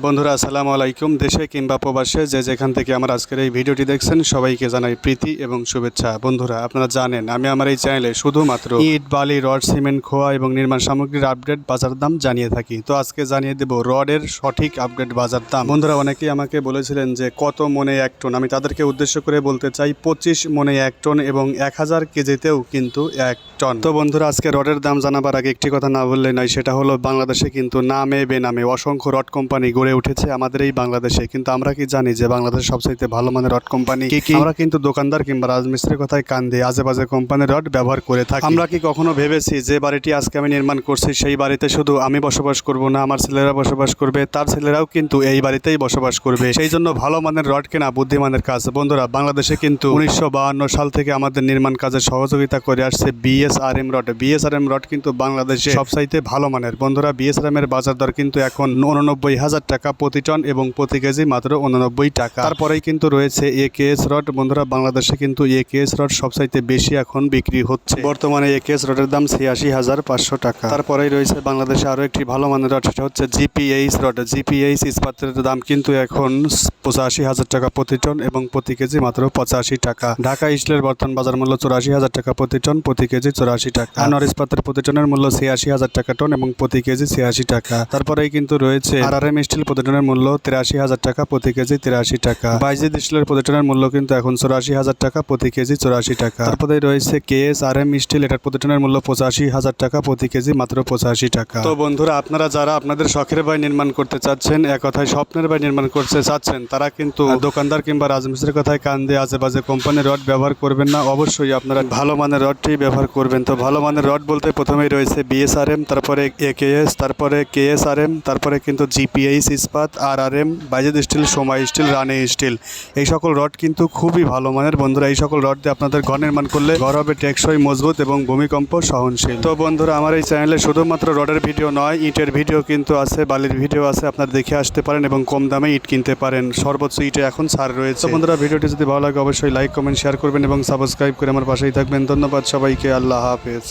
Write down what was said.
বন্ধুরা, আসসালামু আলাইকুম। দেশে কিংবা প্রবাসে যে যেখান থেকে আমার আজকের এই ভিডিওটি দেখছেন, সবাইকে জানাই প্রীতি এবং শুভেচ্ছা। বন্ধুরা, আপনারা জানেন, আমি আমার এই চ্যানেলে শুধুমাত্র ইট, বালি, রড, সিমেন্ট, খোয়া এবং নির্মাণ সামগ্রীর আপডেট বাজার দাম জানিয়ে থাকি। তো আজকে জানিয়ে দেব রডের সঠিক আপডেট বাজার দাম। বন্ধুরা, অনেকেই আমাকে বলেছিলেন যে কত মনে এক টন? আমি তাদেরকে উদ্দেশ্য করে বলতে চাই, পঁচিশ মনে এক টন এবং এক হাজার কেজিতেও কিন্তু এক টন। তো বন্ধুরা, আজকে রডের দাম জানাবার আগে একটি কথা না বললে নয়, সেটা হলো বাংলাদেশে কিন্তু নামে বেনামে অসংখ্য রড কোম্পানি গড়ে উঠেছে আমাদের এই বাংলাদেশে। কিন্তু আমরা কি জানি যে বাংলাদেশের সবচাইতে ভালো মানের রড কোম্পানি? কি কি? আমরা কিন্তু দোকানদার কিংবা রাজমিস্ত্রির কথায় কান দিয়ে আজে বাজে কোম্পানির রড ব্যবহার করে থাকি। আমরা কি কখনো ভেবেছি যে বাড়িটি আজকে আমি নির্মাণ করছি সেই বাড়িতে শুধু আমি বসবাস করব না আমার ছেলেরা বসবাস করবে তার ছেলেরাও কিন্তু এই বাড়িতেই বসবাস করবে। সেই জন্য ভালো মানের রড কেনা বুদ্ধিমানের কাজ। বন্ধুরা বাংলাদেশে কিন্তু উনিশশো সাল থেকে আমাদের নির্মাণ কাজে সহযোগিতা করে আসছে বিএসআরএম রড। বিএসআরএম রড কিন্তু বাংলাদেশে সবচাইতে ভালো মানের। বন্ধুরা বিএসআরএম এর বাজার দর কিন্তু এখন উননব্বই হাজার টাকা প্রতি টন এবং প্রতি কেজি মাত্র উননব্বই টাকা। তারপরেই কিন্তু রয়েছে এ কেএস রড। বন্ধুরা, বাংলাদেশে কিন্তু এ কেএস রড সবচাইতে বেশি এখন বিক্রি হচ্ছে। বর্তমানে এ কেএস রডের দাম ছিয়াশি হাজার পাঁচশো টাকা। তারপরেই রয়েছে বাংলাদেশে আরও একটি ভালো মানের রড, সেটা হচ্ছে জিপিএইচ রড। জিপিএইচ ইস্পাতের দাম কিন্তু এখন পঁচাশি হাজার টাকা প্রতি টন এবং প্রতি কেজি মাত্র পঁচাশি টাকা। ঢাকা ইস্টের বর্তমান বাজার মূল্য চৌরাশি হাজার টাকা প্রতি টন, প্রতি কেজি চৌরাশি টাকা। আনোয়ার ইস্পাতের প্রতি টনের মূল্য ছিয়াশি হাজার টাকা টন এবং প্রতি কেজি ছিয়াশি টাকা। তারপরেই কিন্তু রয়েছে আর আর এম স্টিল প্রতি টনের মূল্য তিরাশি হাজার টাকা প্রতি কেজি তিরাশি টাকা। বাইজিদ স্টিলের প্রতি টনের মূল্য কিন্তু এখন চৌরাশি হাজার টাকা প্রতি কেজি চৌরাশি টাকা। তারপরে রয়েছে K S R M steel এটার প্রতি টনের মূল্য পঁচাশি হাজার টাকা প্রতি কেজি মাত্র পঁচাশি টাকা। তো বন্ধুরা আপনারা যারা আপনাদের শখের বাড়ি নির্মাণ করতে চাচ্ছেন এক কথায় স্বপ্নের বাড়ি নির্মাণ করতে চাচ্ছেন তারা কিন্তু দোকানদার কিংবা রাজমিস্ত্রির কথায় কান দিয়ে আজেবাজে কোম্পানির রড ব্যবহার করবেন না। অবশ্যই আপনারা ভালো মানের রডটি ব্যবহার করবেন। তো ভালো মানের রড বলতে প্রথমেই রয়েছে বিএসআরএম তারপরে একেএস তারপরে কেএসআরএম তারপরে কিন্তু জিপিএইচ ইস্পাত আর আর এম বাইজেদ স্টিল সময় স্টিল। রানে স্টিল এই সকল রড কিন্তু খুবই ভালো মানের। বন্ধুরা, এই সকল রড দিয়ে আপনাদের ঘর নির্মাণ করলে ঘর হবে টেকসই, মজবুত এবং ভূমিকম্প সহনশীল। তো বন্ধুরা, আমার এই চ্যানেলে শুধুমাত্র রডের ভিডিও নয়, ইটের ভিডিও কিন্তু আছে, বালির ভিডিও আছে, আপনারা দেখে আসতে পারেন এবং কম দামে ইট কিনতে পারেন। সর্বোচ্চ ইটে এখন ছাড় রয়েছে। বন্ধুরা, ভিডিওটি যদি ভালো লাগে, অবশ্যই লাইক, কমেন্ট, শেয়ার করবেন এবং সাবস্ক্রাইব করে আমার পাশেই থাকবেন। ধন্যবাদ সবাইকে, আল্লাহ হাফেজ।